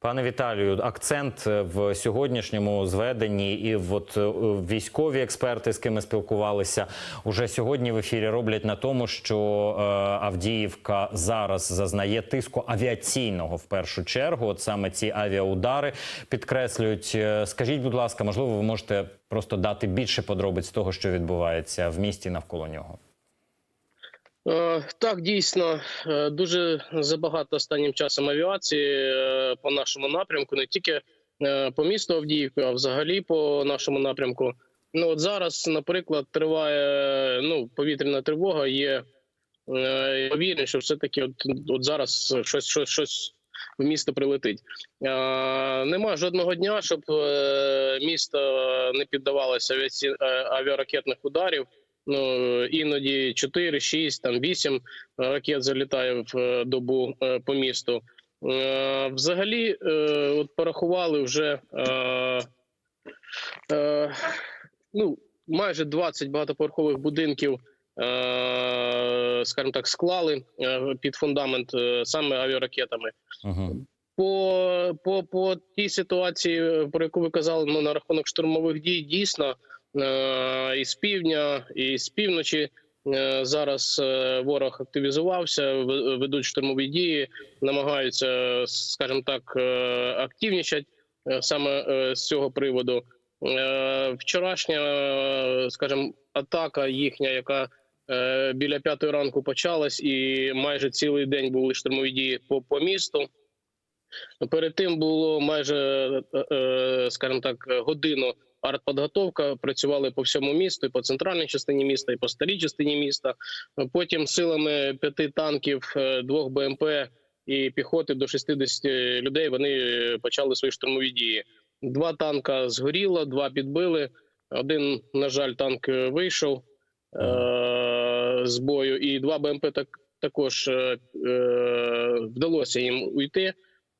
Пане Віталію, акцент в сьогоднішньому зведенні, і от е, військові експерти, з ким спілкувалися, уже сьогодні в ефірі роблять на тому, що е, Авдіївка зараз зазнає тиску авіаційного в першу чергу. От саме ці авіаудари підкреслюють. Е, Скажіть, будь ласка, можливо, ви можете просто дати більше подробиць того, що відбувається в місті навколо нього. Е, Так, дійсно, е, дуже забагато останнім часом авіації е, по нашому напрямку, не тільки по місту Авдіївки, а взагалі по нашому напрямку. Ну от зараз, наприклад, триває ну, повітряна тривога. Є ймовірність, що все-таки от, от зараз щось, щось, щось в місто прилетить. Е, Нема жодного дня, щоб місто не піддавалося авіаракетних ударів. Ну іноді 4, 6, там 8 ракет залітає в е, добу е, по місту. Е, Взагалі, е, от порахували вже е, е, ну, майже 20 багатоповерхових будинків, е, скажімо так, склали е, під фундамент е, саме авіаракетами. Угу. По, по, по тій ситуації, про яку ви казали, ну на рахунок штурмових дій, дійсно е, і з півдня, і з півночі е, зараз е, ворог активізувався, ведуть штурмові дії, намагаються, скажімо так, е, е, саме е, з цього приводу. Е, Вчорашня, е, скажімо, атака їхня, яка е, біля п'ятої ранку почалась, і майже цілий день були штурмові дії по, по місту. Перед тим було майже, е, е, скажімо так, годину артподготовка. Працювали по всьому місту, і по центральній частині міста, і по старій частині міста. Потім силами п'яти танків, е, двох БМП і піхоти до 60 людей вони почали свої штурмові дії. Два танка згоріло, два підбили. Один, на жаль, танк е, вийшов е- з бою, і два БМП так, також е- е- вдалося їм уйти.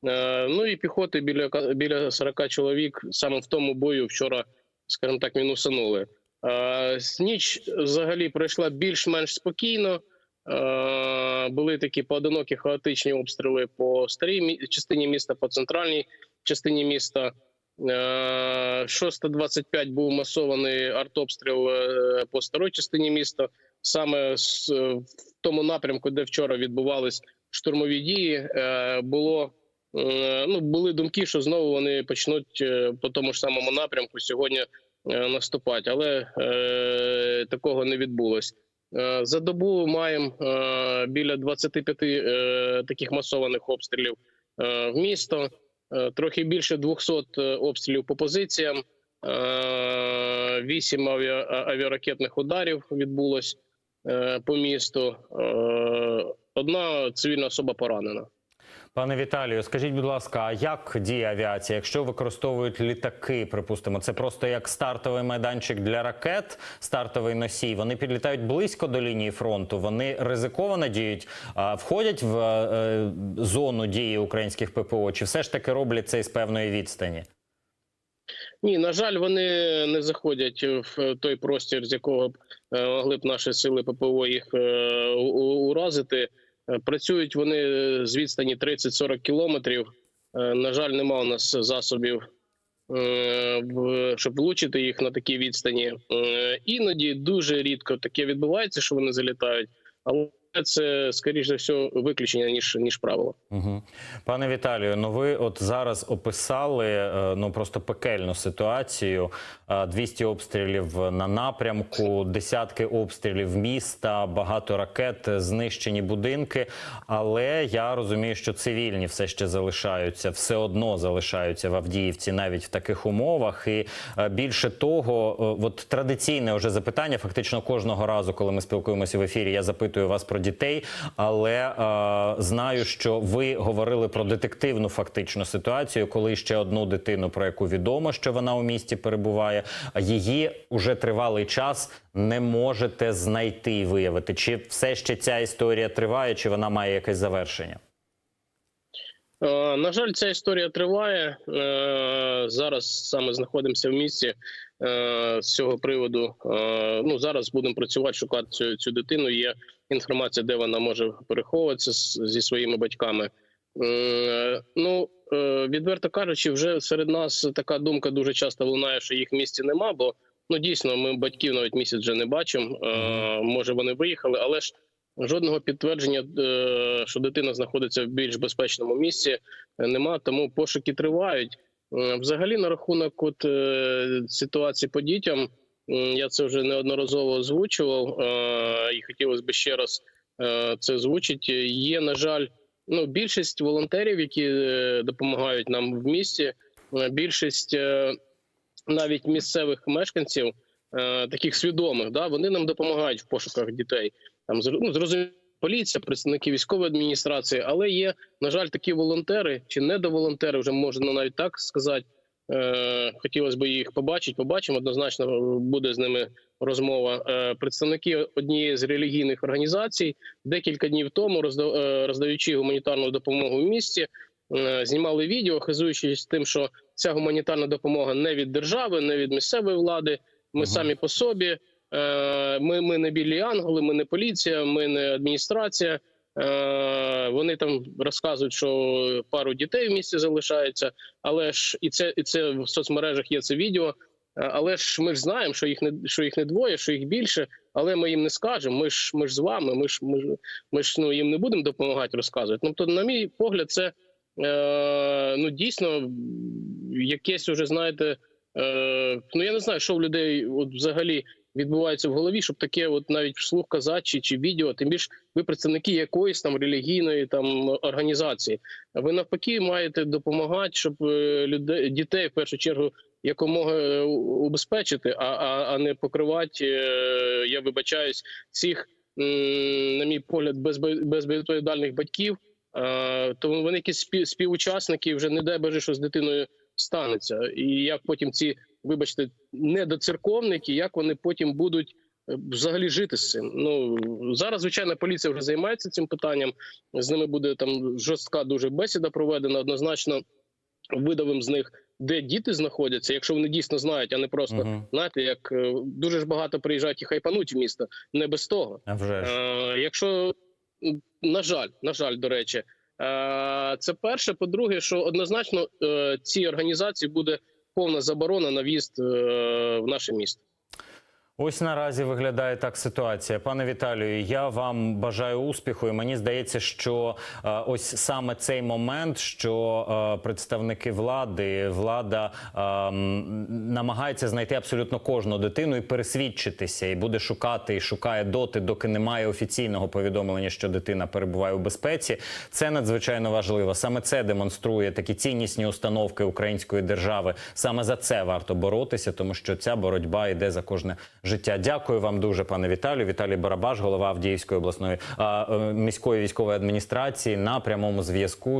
Е, Ну і піхоти біля біля 40 чоловік саме в тому бою вчора, скажімо так, мінусанули. Е, Ніч взагалі пройшла більш-менш спокійно. Е, Були такі поодинокі хаотичні обстріли по старій частині міста, по центральній частині міста. Е, 6.25 був масований артобстріл по старій частині міста, саме в тому напрямку, де вчора відбувались штурмові дії, було ну були думки, що знову вони почнуть е, по тому ж самому напрямку сьогодні е, наступати, але е, такого не відбулось. Е, За добу маємо е, біля 25 е, таких масованих обстрілів е, в місто, е, трохи більше 200 е, обстрілів по позиціям, е, 8 авіа, авіаракетних ударів відбулось е, по місту. Е, Одна цивільна особа поранена. Пане Віталію, скажіть, будь ласка, а як діє авіація? Якщо використовують літаки, припустимо, це просто як стартовий майданчик для ракет, стартовий носій. Вони підлітають близько до лінії фронту. Вони ризиковано діють, входять в е, зону дії українських ППО, чи все ж таки роблять це з певної відстані? Ні, на жаль, вони не заходять в той простір, з якого е, могли б наші сили ППО їх е, уразити. Е, Працюють вони з відстані 30-40 кілометрів. Е, На жаль, нема у нас засобів, е, щоб влучити їх на такій відстані. Е, Іноді дуже рідко таке відбувається, що вони залітають, але це скоріш за все виключення ніж ніж правило. Угу. Пане Віталію, ну ви от зараз описали е, ну просто пекельну ситуацію. Е, 200 обстрілів на напрямку, десятки обстрілів міста, багато ракет, е, знищені будинки. Але я розумію, що цивільні все ще залишаються, все одно залишаються в Авдіївці навіть в таких умовах. І е, більше того, е, от традиційне вже запитання, фактично кожного разу, коли ми спілкуємося в ефірі, я запитую вас про дітей, але е, знаю, що ви говорили про детективну фактично ситуацію, коли ще одну дитину, про яку відомо, що вона у місті перебуває, її уже тривалий час не можете знайти і виявити. Чи все ще ця історія триває, чи вона має якесь завершення? Е, На жаль, ця історія триває. Е, Зараз саме знаходимося в місті з цього приводу. Е, Ну зараз будемо працювати, шукати цю, цю дитину. Є інформація, де вона може переховуватися зі своїми батьками. Е, Ну е, відверто кажучи, вже серед нас така думка дуже часто лунає, що їх в місті нема, бо ну дійсно ми батьків навіть місяць вже не бачимо. Е, Може вони виїхали, але ж жодного підтвердження, е, що дитина знаходиться в більш безпечному місці, е, нема. Тому пошуки тривають. Е, Взагалі, на рахунок от е, ситуації по дітям, я це вже неодноразово озвучував, е, і хотілося б ще раз це озвучити. Є, на жаль, ну більшість волонтерів, які допомагають нам в місті, більшість навіть місцевих мешканців, таких свідомих, да, вони нам допомагають в пошуках дітей. Там ну, зрозуміло, поліція, представники військової адміністрації, але є, на жаль, такі волонтери чи недоволонтери, вже можна навіть так сказати. Е, хотілося б їх побачити. Побачимо однозначно е, буде з ними розмова. Е, представники однієї з релігійних організацій декілька днів тому, розда- роздаючи гуманітарну допомогу в місті, знімали відео, хизуючись тим, що ця гуманітарна допомога не від держави, не від місцевої влади. Ми Мгм. самі по собі. Е, Ми, ми не білі ангели, ми не поліція, ми не адміністрація. Е, Вони там розказують, що пару дітей в місті залишається, але ж і це і це в соцмережах є це відео. Е, Але ж ми ж знаємо, що їх не що їх не двоє, що їх більше, але ми їм не скажемо. Ми ж ми ж з вами. Ми ж ми ж ми ж ну їм не будемо допомагати розказувати. Ну то, на мій погляд, це е, ну дійсно якесь уже знаєте. Е, ну я не знаю, що в людей от взагалі відбувається в голові, щоб таке, от навіть вслух казати чи, чи відео, тим більше ви представники якоїсь там релігійної там організації. Ви навпаки маєте допомагати, щоб е, людей дітей в першу чергу якомога е, убезпечити, а, а, а не покривати. е, Я вибачаюсь м, на мій погляд, безбе- безвідповідальних батьків. Тому вони якісь спів- співучасники вже не дай Боже, що з дитиною станеться, і як потім ці, вибачте, недоцерковники, як вони потім будуть е, взагалі жити з цим. Ну зараз, звичайно, поліція вже займається цим питанням. З ними буде там жорстка дуже бесіда проведена. Однозначно видавим з них, де діти знаходяться, якщо вони дійсно знають, а не просто Мгм. знаєте, як е, дуже ж багато приїжджають і хайпануть в місто. Не без того. А вже ж. Е, якщо на жаль, на жаль, до речі, е, це перше. По-друге, що однозначно е, цій організації буде повна заборона на в'їзд е, в наше місто. Ось наразі виглядає так ситуація. Пане Віталію, я вам бажаю успіху. І мені здається, що е, ось саме цей момент, що е, представники влади, влада е, намагається знайти абсолютно кожну дитину і пересвідчитися, і буде шукати і шукає доти, доки немає офіційного повідомлення, що дитина перебуває у безпеці. Це надзвичайно важливо. Саме це демонструє такі ціннісні установки української держави. Саме за це варто боротися, тому що ця боротьба йде за кожне життя. Дякую вам дуже, пане Віталію. Віталій Барабаш, голова Авдіївської обласної е, міської військової адміністрації, на прямому зв'язку.